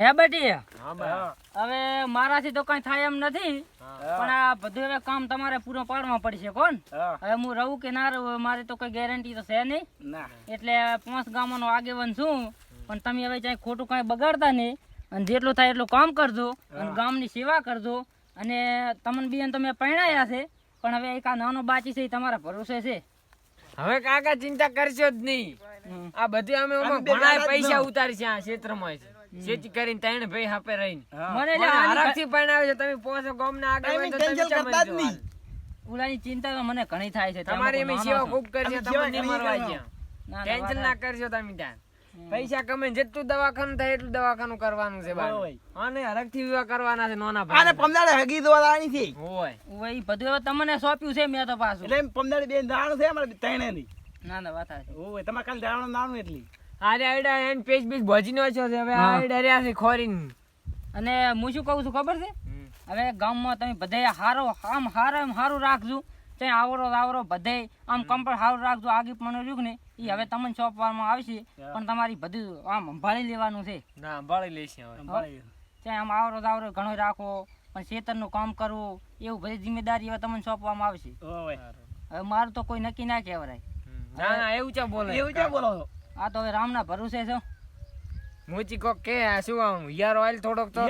હે બેટી હા બા. હવે મારાથી તો કઈ થાય એમ નથી. પણ આ બધું હવે કામ તમારે પૂરો પાડવા પડશે કોણ? હવે હું રહું કે ના રહું મારે તો કોઈ ગેરંટી તો છે નહીં. એટલે પાંચ ગામોનો આગેવન છું. પણ તમે હવે ક્યાંય ખોટું કાંઈ બગાડતા નહીં. અને જેટલું થાય એટલું કામ કરજો અને ગામની સેવા કરજો. અને તમને બેન તમે પરણાયા છે. પણ હવે એક આ નાનો બાચી છે એ તમારા ભરોસે છે. હવે કાકા ચિંતા કરશો જ નહીં. આ બધી અમે બે જ પૈસા. ઉતારી છે આ ક્ષેત્રમાં જ. ખેતી કરીને ત્રણ ભાઈ હાપે રહીને. મને એટલે આની હરખથી આવે છે. તમે પોસો ગામના આગળ તો તમે કરતા જ નહીં. જોવાનું. ચિંતા તો મને ઘણી થાય છે. તમારી એમ સેવા ખૂબ કરશે તમને નહીં મરવા. ના, ના, ટેન્શન ના કરશો તમે ત્યાં. પૈસા કમે જેટલું દવાખાનું થાય એટલું દવાખાનું કરવાનું છે બાર હોય. અને હરખથી વિવાહ કરવાના છે નોના ભાઈ. અને પમદાડે હગી દોવા આની છે. ઓય ઓય, બધું હવે તમને સોંપ્યું છે મેં તો પાછું. એટલે પમદાડે બેન દાણું છે અમારે ત્રણે ની ના ના વાત છે ઓય તમારે કાલ દાણું નાનું એટલી. અરે આઈડા એન પેજ બીજ ભજી નો છો હવે. આઈડા રહ્યા છે ખોરીન. અને હું શું કહું છું ખબર છે? હવે ગામમાં તમે બધે હારો આમ હારો એમ હારું રાખજો. ત્યાં આવરો આવરો બધે આમ કમ્પલ હારું રાખજો. આગી પણ રહ્યું ને એ હવે તમને સોંપવામાં આવશે. પણ તમારી બધું આમ સંભાળી લેવાનું છે. ના સંભાળી લેશે હવે. ત્યાં આમ આવરો આવરો ઘણો રાખો પણ ખેતરનું કામ કરવું એવું બધી જિમ્મેદારી હવે તમને સોંપવામાં આવશે. હવે મારું તો કોઈ નક્કી ના કહેવાય. ના ના એવું ચા બોલે? એવું ચા બોલો? આ તો હવે રામના ભરોસે છો. મોચી કોક કે આ શું આમ યાર ઓઇલ થોડોક તો.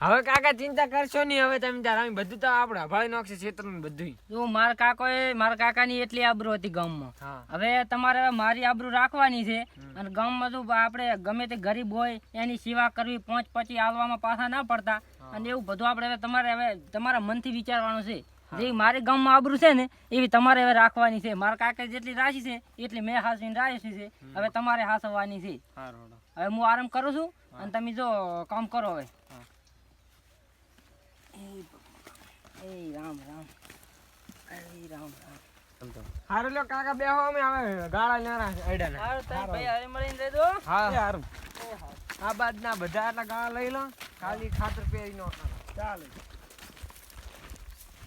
હવે કાકા ચિંતા કરશો નહીં હવે તમે તાર અમે બધું તો આપણે હભાળી નાખશે ક્ષેત્રનું બધું જો મારા કાકોએ મારા કાકાની એટલી આબરૂ હતી ગામમાં. માં હવે તમારે મારી આબરૂ રાખવાની છે અને ગામમાં શું આપણે ગમે તે ગરીબ હોય એની સેવા કરવી પાંચ પછી આવવામાં પાછા ના પડતા. અને એવું બધું આપણે હવે તમારે હવે તમારા મનથી વિચારવાનું છે. જે મારે ગામમાં આબરૂ છે ને એવી તમારે હવે રાખવાની છે. મારા કાકા જેટલી રાશી છે એટલી મેં હાસવીને રાખી છે. હવે તમારે હાસવવાની છે. હવે હું આરામ કરું છું અને તમે જો કામ કરો હવે. એ રામ રામ. એ રામ રામ. હારું લ્યો કાકા બેહો અમે. હવે ગાળા લેરા આઈડા ના સારું તમે ભાઈ હારે મળીને રહેજો હા. યાર આ બાદ ના બધા એટલા ગાળા લઈ લો. ખાલી ખાતર પહેરી નો ચાલે.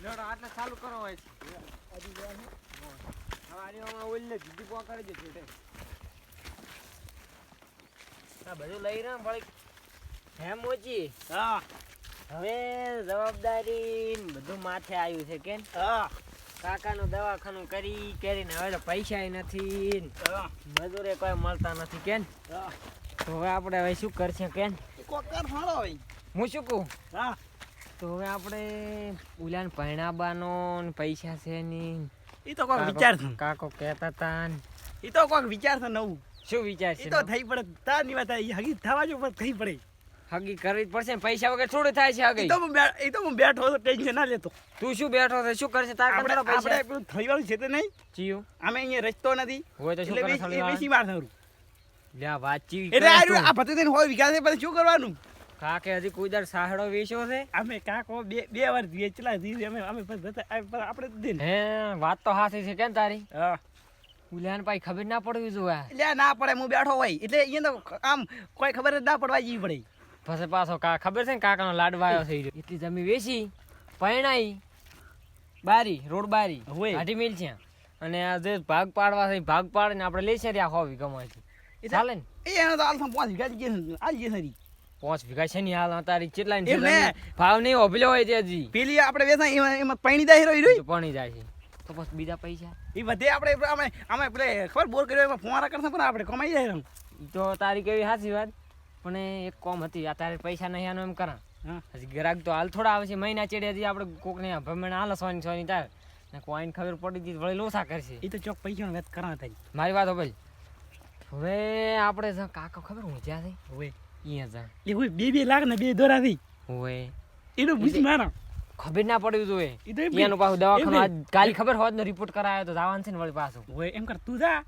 આટલે ચાલુ કરો હોય છે. આમાં ઓઈલને જીજી પકડી છેટે આ બધું લઈ રહ્યા ભળી. હે મોચી હા. હવે જવાબદારી બધું માથે આવ્યું છે કેમ? હા. કાકાનું દવાખાનું કરી કરીને હવે તો પૈસા નથી મજૂરે કોઈ મળતા નથી કેન તો હવે આપણે હવે શું કરશે કેન કોકર કર હોય. હું શું કહું? હા. તો હવે આપણે ઉલાન પહેણાબાનો પૈસા છે ની. એ તો કોક વિચાર કાકો કહેતા હતા એ તો કોક વિચાર છે નવું. શું વિચાર છે તો થઈ પડે. તારની વાત ઈ હગી થવા જો પણ થઈ પડે. હગી કરવી જ પડશે પૈસા વગર થોડું થાય છે હગી. તો હું એ તો હું બેઠો તો ટેન્શન ના લેતો. તું શું બેઠો છે? શું કરશે? તાર આપણે પૈસા આપણે પેલું થઈ વાળું છે તો નહીં? ચિયું. અમે અહીંયા રસ્તો નથી. હોય તો શું એટલે કરે વેચી- થોડી એ વાર? વેચી માર થયું. લ્યા વાત ચી એટલે આ તું. રહ્યું, હોય વિકાસ પણ પછી શું કરવાનું? કાકે હજી કુદર દર સાહડો વેચ્યો છે? અમે કાકો બે બે વાર વેચલા દીધી અમે અમે આપણે જ દે હે વાત તો હાથી છે કેમ તારી? હા. ઉલ્યાન પાઈ ખબર ના પડવી જોવા એટલે ના પડે હું બેઠો હોય. એટલે અહીંયા તો આમ કોઈ ખબર જ ના પડવા જેવી પડે પછી પાછો કા ખબર છે ને કાકાનો લાડવાયો થઈ ગયો એટલી જમી વેચી પરણાઈ બારી રોડ બારી. હાટી મિલ છે. અને આ જે ભાગ પાડવા છે ભાગ પાડીને આપણે લઈ રહ્યા હોવી એ ચાલે ને? એ એનો તો આલસા પાંચ જ છે આલ જે નથી પાંચ વીઘા છે ની હાલ તારી કેટલા. ભાવ નહીં ઓભલ્યો હોય છે હજી. પેલી આપણે વેચાય એમાં એમાં પૈણી હીરો હીરો. તો પણી જાય છે. તો પછી બીજા પૈસા. એ બધે આપણે અમે અમે પેલે ખબર બોર કર્યો એમાં ફુવારા કરતા પણ આપણે કમાઈ જાય તો તારી કેવી સાચી વાત. પણ એક કોમ હતી આ તારે પૈસા નહીં આનો એમ કરા. હજી ગ્રાહક તો હાલ થોડા આવે છે મહિના ચેડે હજી આપણે કોકને ભમણ હાલ સોની સોની તાર. ને કોઈન ખબર પડી હતી વળી લોસા કરશે. એ તો ચોક પૈસા વેત કરા મારી વાત ભાઈ હવે આપણે કાકો ખબર હું જ્યાં થઈ હોય અહીંયા જા. એ કોઈ બે બે લાખ ને બે દોરા થઈ હોય એનો બુજ મારા. ખબર ના પડવી જોઈએ. એ તો પાછું દવાખાનું આજ કાલી ખબર હોત ને રિપોર્ટ કરાયો તો જવાનું છે ને વળી પાછું. હોય એમ કર તું જા.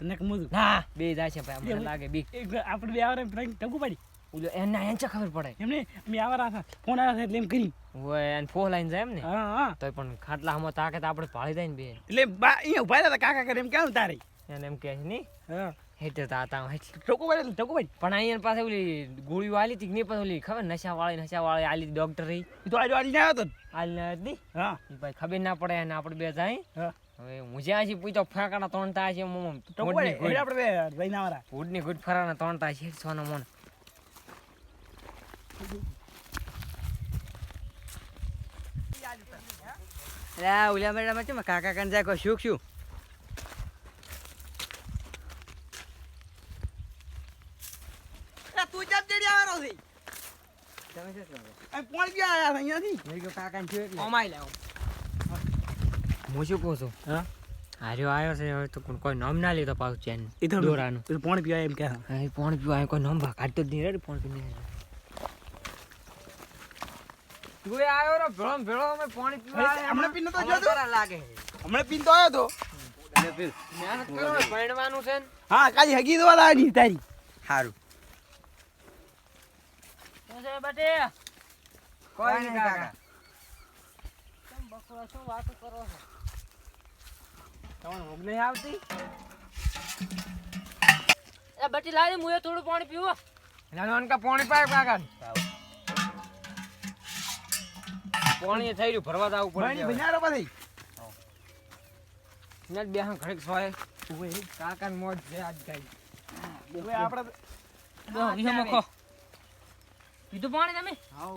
તને કમું ના બે જાય છે ભાઈ અમને લાગે બી. એક આપણે બે આવરે ફ્રેન્ક ટકુ પડી. ઓલો એના છે ખબર પડે. એમને મે આવરા હતા. ફોન આવ્યા એટલે એમ કરી. હોય એન ફોહ લાઈન જાય એમ ને? હા હા. તોય પણ ખાટલા હમો તાકે તો આપણે ભાળી જાય ને બે. એટલે બા અહીંયા ઊભા હતા કાકા કરે એમ કેવું તારે? એને એમ કહે છે નહીં? હા. હેઠે તો પડી પણ અહીંયા પાસે ઓલી ગોળીઓ આલી હતી નહીં પછી ઓલી ખબર? નશા વાળી નશા વાળી આલી ડોક્ટર રહી તો આજે હતો આલી ના હતી હા. ભાઈ ખબર ના પડે અને આપણે બે જાય. હા. હવે હું જ્યાં પૂછતો ફાંકાના તોણતા છે મોમ ટકુ એટલે આપણે બે રહીને આવરા. ભૂડની ગુડ ફરાના તોણતા છે સોના મોન આ ઓલા મેળામાં છે કાકા કાન જાય કોઈ શું શું અરે તું ચાપ જેડી આવવાનો છે તમે શું કરો અહીં પોણી બી આયા છે અહીંયાથી મેં કીધું કાકા ને થયું એટલે ઓમાઈ લે હું શું કહું છું? હા? હાર્યો આવ્યો છે હવે તો કોઈ- નામ ના લીધો પાછું ચેન. એ તો દોરાનું. એ તો પીવા એમ કે હા. એ પોણ પીવા કોઈ નામ ભા કાઢતો જ નહીં રે પોણ પીને તું આવ્યો રે ભેળો ભેળો અમે પાણી પીવા આવ્યા પીને તો અમારે જોતો લાગે. હમણાં પીને તો આવ્યો તો. મહેનત કરો ને, છે હા કાલી હગી દવા લાવવાની તારી. સારું શું છે બટે? કોઈ નહીં કાકા. શું વાત કરો છો? તમારે ઊંઘ નહીં આવતી? એ બટી લાવી મુએ થોડું પાણી પીવો. નાનો કા પાણી પાય કાકા પાણી થઈ રહ્યું ભરવા જવું પાણી પડે ભજારો પછી ને બે હા ઘડીક સોય. કાકા ને મોજ છે આજ ગઈ ઓય આપણે દો વિહમો કો પીધું પાણી તમે? હાઉ.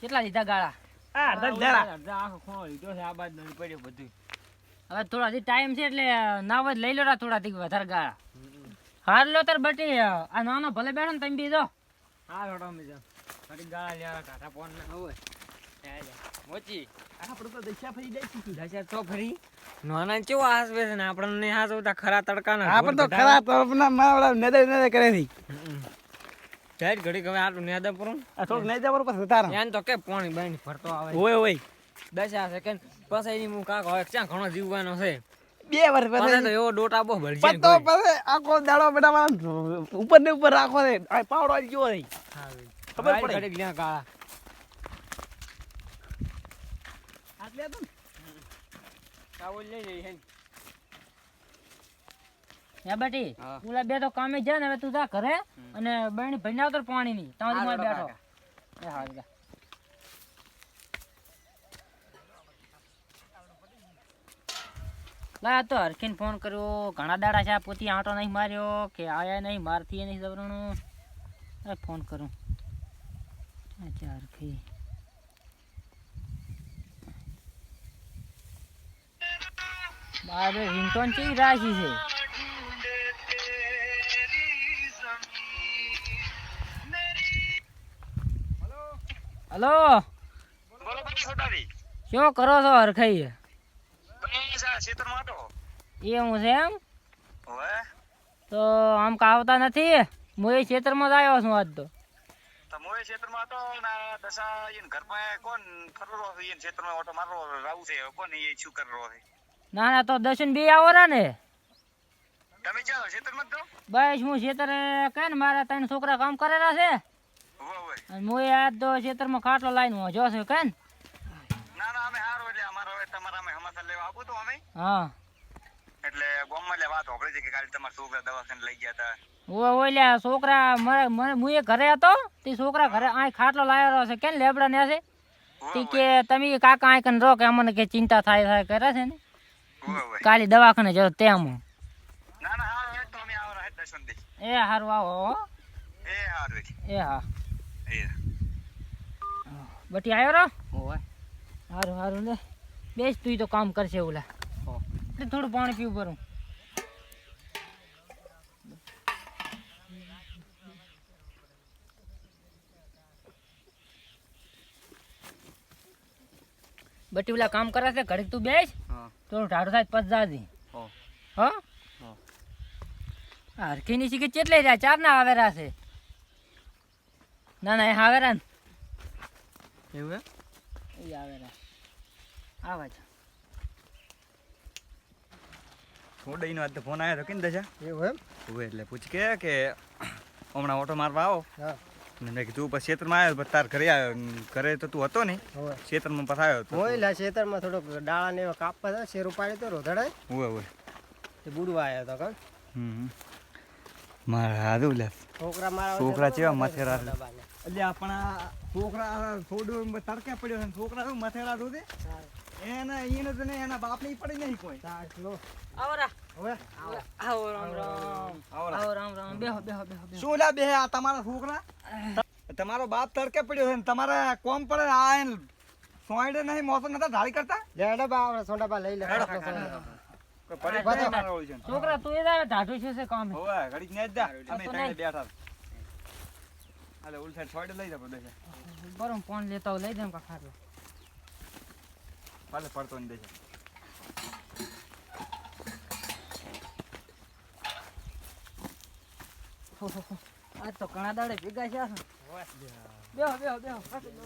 કેટલા લીધા ગાળા? આ અડધા આખો ખૂણો લીધો છે આ બાદ નહીં પડ્યો બધું હવે થોડા દી ટાઈમ છે એટલે નાવ જ લઈ લો થોડા દી વધારે ગાળા. હાર લો તાર બટી આ નાનો ભલે બેઠો ને તમે બીજો હા જા. ગાળા લેવા કાઢા પોન ના હોય. મોચી. આપણે તો દશા ફરી જઈશું દશા તો ફરી. નાના કેવો હાસવે છે ને આપણને નહીં હાસવતા ખરા તડકાના આપણે તો ખરા તો આપણા મારા નદર નદર કરે છે. જાય ઘડી હવે આટલું નેદા પૂરું આ થોડુંક નહીં જવાનું પછી તારા એને તો કે પાણી બાણી ભરતો આવે. ઓય ઓય. દશા સેકન્ડ પછી એની હું કાક હવે ક્યાં ઘણો જીવવાનો છે? બે વર્ષ પછી. તો એવો ડોટા બહુ ભરશે ને પત્તો પછી આખો દાડો બેટા મારા ઉપર ને ઉપર રાખો રે આ પાવડો આવી ગયો રે હા, ખબર પડે. ઘડી ગયા કાળા આટલે તો કાવલ લઈ જઈ હે હે બેટી. ઓલા બે તો કામે જાય ને હવે તું જા ઘરે. અને બહેણી ભરી આવતો પાણી ની તમારી મોય બેઠો. એ હાલ જા. લા તો હરખીને ફોન કર્યો. ઘણા દાડા છે પોતી આંટો નહીં માર્યો કે આયા નહીં મારતી નહીં જબરણું. અરે ફોન કરું. અચ્છા હરખી. બારે રિંગટોન ચી રાખી છે? હલો? બોલો છોટાજી શું કરો? છો હરખાઈ? એ હું છે એમ? તો આમ કાવતા નથી? હું એ ખેતરમાં જ આવ્યો છું આજ તો. તો મોય ખેતરમાં હતો ને દશા એને ઘરમાં કોણ ફરરો છે એને ખેતરમાં? ઓટો મારરો રાવ છે. કોણ એ શું કરરો છે? ના ના તો દર્શન બે આવો ને. તમે ચાલો ખેતરમાં જ છો? બસ હું ક્ષેત્ર કે ને મારા ત્રણ છોકરા કામ કરેલા છે. એ આજ તો ખેતરમાં ખાટલો લાઈને જો છું કે ના? ના અમે હારો એટલે અમારો હવે તમારા અમે સમાચાર લેવા આવું તો અમે. હા. એટલે ગામમાં લે વાત હોભળી છે કે કાલે તમારા છોકરા દવાખાને લઈ ગયા હતા. ઓય ઓલ્યા છોકરા મને મને હું ઘરે હતો તે છોકરા ઘરે આ ખાટલો લાવ્યો છે કે લેબડા ને છે? તે કે તમે કાકા આ કન રહો કે અમને કે ચિંતા થાય થાય કરે છે ને? કાલે દવાખાને જતો તેમ. ના ના હારો તો અમે આવો હેડ દર્શન દે એ હારું આવો હો. એ હારું એ હા. બટી આવ્યો રો ઓય હારું સારું લે. બેસ તું તો કામ કરશે ઓલા. એટલે થોડું પાણી પીવું ભરું. બટી ઓલા કામ કરે છે ઘડીક તું બેસ. થોડું ઢાઢું થાય પચ જાજી હા હો? હો. આ હરખીની શીખી ચેટલે રહ્યા? ચાર ના આવેરા છે. ના ના એ આવેરા ને. એવું એમ? એ આવેરા આવા છે થોડીનો આજ તો ફોન આવ્યો હતો કેમ દશા? એવું એમ? હું એટલે પૂછ કે કે હમણાં ઓટો મારવા આવો. હા. મેં કીધું પછી ખેતરમાં આવ્યો પછી તાર ઘરે આવ્યો ઘરે તો તું હતો નહીં. હોય ખેતરમાં પાછા આવ્યો હતો મોયલા ખેતરમાં થોડોક ડાળા ને એવા કાપવા હતા શેરું પાડ્યું તો રોધડાય. હોય હોય તે બુડવા આવ્યો હતો કાં? હમ. મારા હારું લે. છોકરા મારા છોકરા ચેવા મથેરા એટલે આપણા છોકરા થોડું તડકે પડ્યો છે છોકરા શું મથેરા દૂધે એના એને તો નહીં એના બાપની પડી નહીં કોઈ. આવો આવો રામ રામ આવો રામ રામ બેહો બેહો બેહો બેહો. શું લા બે આ તમારા છોકરા? તમારો બાપ તડકે પડ્યો છે ને તમારે કોમ પડે આ એને સોયડે નહીં મોસમ નતા ઢાળી કરતા? લેડા બા સોંડા બા લઈ લે. છોકરા તું એ ઢાઢું છે કામ. હોવે, ઘડીક ને જા. અમે તો ત્રણે બેઠા હાલે, ઉલ સાઈડ સોયડે લઈ જા બધે. બરોબર ફોન લેતા લઈ દેમ કા ખાતો પાલે પડતો નહીં દેજે. આ તો ઘણા દાડે ભેગા છે. બેહો બેહો બેહો.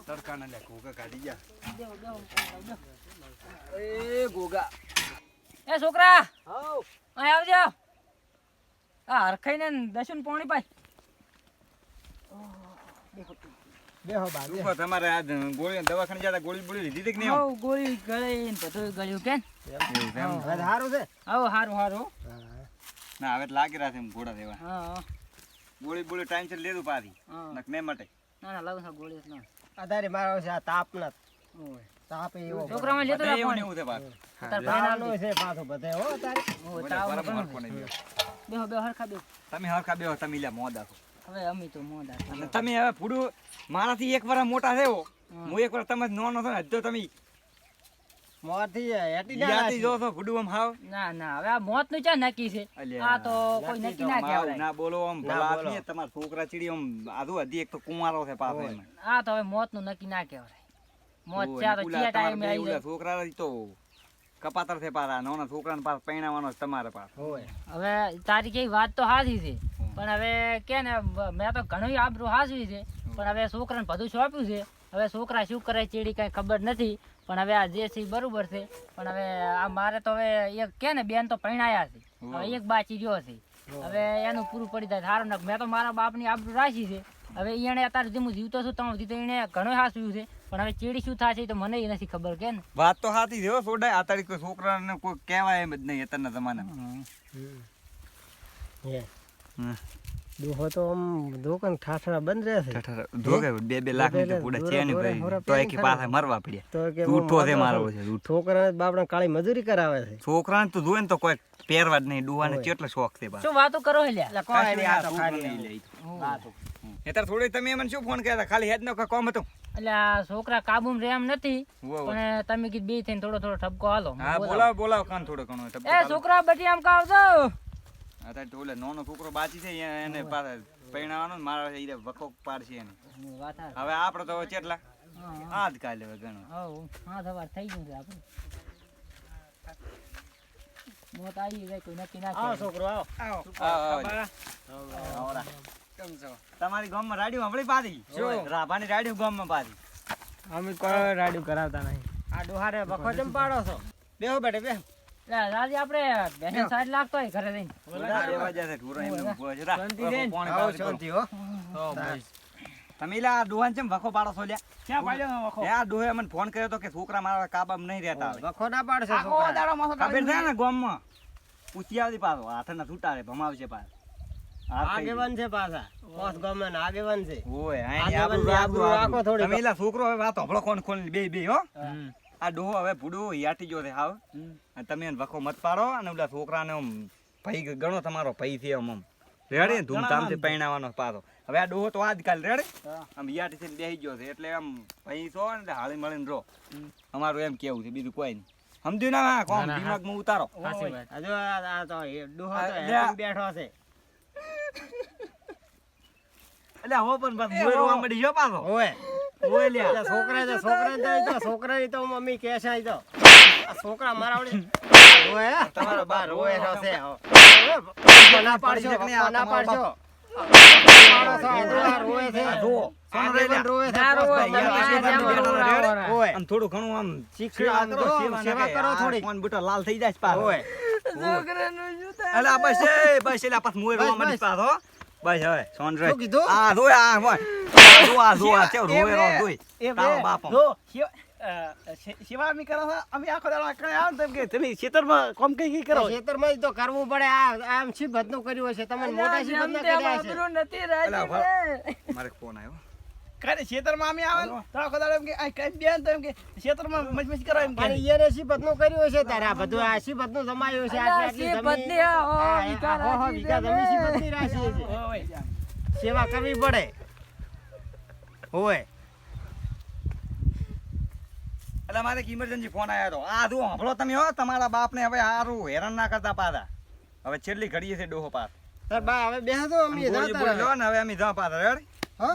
તડકાના લે, ઘોઘા કાઢી. બેહો બેહો બેહો એ ગોગા એ છોકરા અહીં આવજો. આ હરખાઈને દર્શન પોણી પાય. બેહો બા શું તમારે આ ગોળી દવાખાને જતા ગોળી બોળી લીધી કે નહીં આમ? ગોળી ગળે ને બધું ગળ્યું કેન એવું છે? હવે. સારું હારું હારું ના હવે લાગી રહ્યા છે ઘોડા હા હા. ગોળી બોળી ટાઈમ છે લીધું પાછી. હા. નક નહીં મટે. ના ના લાવું ગોળી ના. આધારે મારો છે આ તાપ ના ઓય. તાપ એવો છોકરામાં લેતો બધે એવું એવું છે પાછું. તાર ભાઈને છે પાછો બધે હો તારે. ઓય, તાવ બરાબર ઘણો હરખો છે. નહીં. બેહો. બેહો બેહો હરખા બેહો. તમે હરખા બેહો તમે લ્યા મોદા હવે અમી તો અને તમે હવે મારાથી એક વાર મોટા થયો. હું. એક વાર તમે નાનો છો ને તો તમે મોરથી હેટી ના યાદી જો છો ફૂડું આમ હાવ. ના ના હવે આ મોતનું ચા નક્કી છે? આ તો કોઈ નક્કી ના કહેવાય. ના બોલો આમ ભલા. છોકરા ચીડી આમ આધુ હજી એક તો કુંવારો છે પાપે આ તો હવે મોતનું નક્કી ના કહેવાય. મોત ચા તો ઉલા ટાઈમે આવી જાય. છોકરા તો કપાતર છે પારા નાના છોકરાને પાસ પૈણાવાનો તમારે પાસ હોય. હવે તારી કઈ વાત તો હાજી છે. પણ હવે કે ને મેં તો ઘણું આબરું હાજવી છે. પણ હવે છોકરાને બધું સોંપ્યું છે. હવે છોકરા શું કરે ચીડી કઈ ખબર નથી. પણ હવે આ જે છે બરોબર છે. પણ હવે આ મારે તો હવે એક કે ને બેન તો પૈણાયા છે. હવે એક બાચી રહ્યો છે. હવે એનું પૂરું પડી જાય. સારું ને મેં તો મારા બાપની આબરૂ રાખી છે. હવે એને અત્યારે જે હું જીવતો છું ત્યાં સુધી તો એને ઘણું હાસવ્યું છે. પણ હવે ચીડી શું થશે છે તો મને નથી ખબર કે ને. વાત તો સાચી છે હો સોડાય. આ તારીખ કોઈ છોકરાને કોઈ કહેવાય એમ જ નહીં અત્યારના જમાનામાં. દોહો તો આમ દોકન ઠાઠરા બંધ રહેશે. ધોકે બે બે લાખની તો પૂડા છે ને ભાઈ. તો એકી પાસે મરવા પડ્યા. તો કે ઉઠો છે મારવો છે છોકરાને બાપડા કાળી મજૂરી કરાવે છે. છોકરાને તો જોવે ને તો કોઈ પહેરવા જ નહીં. ડુવાને કેટલો શોખ છે બા. શું વાતો કરો હેલ્યા કોઈ નહીં, આ તો ખાલી લઈ લે એ તો. થોડી તમે મને શું ફોન કર્યા હતા? ખાલી હેડ નો કોમ હતો. એટલે આ છોકરા કાબુ રે એમ નથી. પણ તમે કીધું બે થઈને થોડો થોડો ઠપકો હાલો. હા બોલાવો. બોલાવો કાન થોડો ઘણો એ છોકરા બધી આમ કાવ છો? અત્યારે તો ઓલે નાનો છોકરો બાચી છે એને પાછા પૈણાવાનો મારા ઈ વખો પાડશે એને. હવે આપણે તો કેટલા આજ કાલે હવે ઘણો હા સવાર થઈ ગયું છે આપણે. મોત આવી જાય કોઈ નક્કી ના આવો છોકરો આવો. આવો, આવો. તમારી ગામમાં રાડિયો આપણી પાડી? રાભાની રાડિયો ગામમાં પાડી. અમે કોઈ રાડ્યું કરાવતા નહીં. આ ડોહારે બખો ચમ પાડો છો? બેહો બેટે બેહો. રાજી આપણે બેસન સાઈડ લાગતો હોય ઘરે જઈને. ઓલા જશે ઢોરો એમને ઊભો છે. રા, શાંતિ હો. તમે લા વખો પાડો છો લ્યા ક્યાં પાડ્યો વખો? એ ડોહે મને ફોન કર્યો તો કે છોકરા મારા કાબામાં નહીં રહેતા વખો ના પાડશો છોકરા ખબર છે ને ગામમાં. પૂછી આવતી પાછો હાથના છૂટા રે ભમાવશે પાછો. હાથ આગેવાન છે પાછા. પોસ ગમન આગેવાન છે. ઓય આની આબરૂ આબરૂ રાખો થોડી. તમે એલા છોકરો હવે વાત હંભળો કોણ કોણ બે બે હો. આ ડોહો હવે ભૂડો યાટી ગયો છે હાવ. અને તમે એને વખો મત પાડો અને ઓલા છોકરાને આમ ભાઈ ગણો તમારો ભાઈ છે આમ આમ. રેડે ધૂમધામથી પરણાવવાનો પાછો. હવે આ ડોહો તો આજકાલ રેડે. આમ યાટી થઈને બેસી ગયો છે એટલે આમ ભાઈ છો ને હાળી મળીને રહો. અમારું એમ કેવું છે બીજું કોઈ નહીં. સમજ્યું ના કોણ કોમ? દિમાગમાં ઉતારો. હજુ આ આ તો ડોહો તો બેઠો છે. એટલે હો પણ બસ રોવા મળી ગયો પાછો. ઓય. ઓય લ્યા. છોકરા છે છોકરા તો છોકરા ની તો મમ્મી કે છે આઈ તો આ છોકરા મારા વળી ઓય તમારો બાર ઓય નો છે. હો. ના પાડશો ના પાડશો થોડું ઘણું આમ સેવા કરો. થોડી. લાલ થઈ જાય છે પાછો. ઓય અલે બસ એ બસ એટલે પાછું મોય રોવા મળી બસ. પાછો બસ હવે સોન રે શું કીધું? આ જોય આ હોય આ જો આ જો આ કેવો રોવે રો જોઈ તારો બાપ આમ. જો, શિવ- અ, શિ- શિવા મી કરો અમે આખો દાડો આ કરે ને તેમ કે તમે ખેતરમાં કોમ કઈ કઈ કરો ખેતરમાં તો કરવું પડે આ આમ શિબતનું કર્યું હશે તમને મોટા શિબતના કર્યા હશે નથી મારે ફોન આવ્યો ખાલી ખેતરમાં અમે આવે ને તો આખો દાડો એમ કે આ કઈ બેન તો એમ કે ખેતરમાં મચમચ કરો એમ કે. પણ ઈયરે શીપતનું કર્યું છે તારે આ બધું આ શીપતનું જમાયું છે આટલી આટલી જમીન. આ વીઘા હો છે જમીન ને. શીપતની રાશિ છે ઓય. સેવા કરવી પડે. ઓય એટલે મારે ઇમરજન્સી ફોન આવ્યો હતો. આ જો સાંભળો તમે હો તમારા બાપને હવે હારું હેરાન ના કરતા પાછા. હવે છેલ્લી ઘડીએ છે ડોહો પાસ બા હવે બેસો તો અમે. લો ને હવે અમે જા પાછા રેડી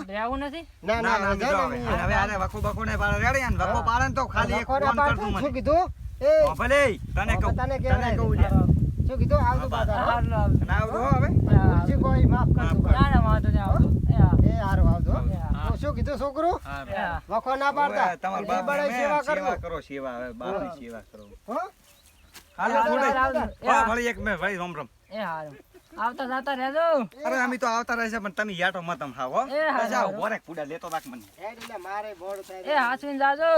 રહેવું નથી? ના ના ના ના હવે અમે જાઓ જાઓ ને હવે. અમે. અને હવે આને વખો બખો ને પાછા રેડી અને વખો પાડે તો ખાલી એક લખો ફોન પાડતું. કરતું શું કીધું? એ ભલે તને કહું તને તને કહું લ્યા. શું કીધું? આવતું પાછા, હો? હારું, હારું. અને આવજો હો હવે. ભૂલથી કોઈ માફ કરતું ના ના વાંધો નહીં આવજો. એ હારું આવજો તો શું કીધું છોકરું? વખો ના પાડતા. તમારા સેવા સેવા કરો. સેવા હવે બાપની કરો. હો? હાલો એક રોમ રોમ. એ હારું. આવતા જાતા રહેજો. અરે અમે તો આવતા રહેશે પણ તમે યાટો મત તમ ખાવ હો. એ હા, બસ બોરે કુડા લેતો રાખ મને. એટલે મારે બોડ થાય એ હાસવીને જાજો.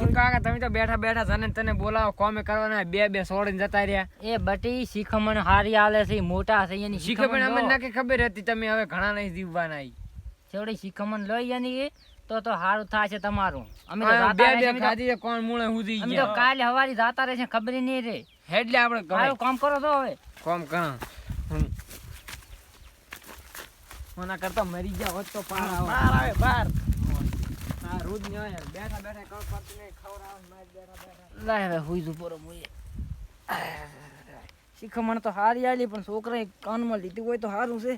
શું કાકા તમે તો બેઠા બેઠા જને તને બોલાવો કોમે કરવાના બે બે છોડીને જતા રહ્યા. એ બટી શીખમણ હારી આલે છે મોટા છે એની શીખ પણ અમને શીખમણ ખબર હતી તમે હવે ઘણા નહીં જીવવાના ઈ. છેવડે શીખમણ લઈ એની તો તો હારું થશે તમારું. અમે તો જાતા બે બે ખાધી છે, કોણ મૂળે હુધી અમે તો કાલે હવારી જાતા રહેશે ખબર ય નહીં રે. હેડલે આપણે કામ કરો તો હવે. કામ કરા. ઓના કરતા મરી ગયા હોત તો પાર આવે. બહાર આવે બહાર આ રોજ ન હોય, બેઠા બેઠા કળ પાતું નહીં, ખવડાવે, માર બેઠા બેઠા. લાય હવે હુઈ જુ પોરો મુએ શીખમણ તો હારી આલી પણ છોકરાએ કાનમાં લીધી હોય તો સારું છે.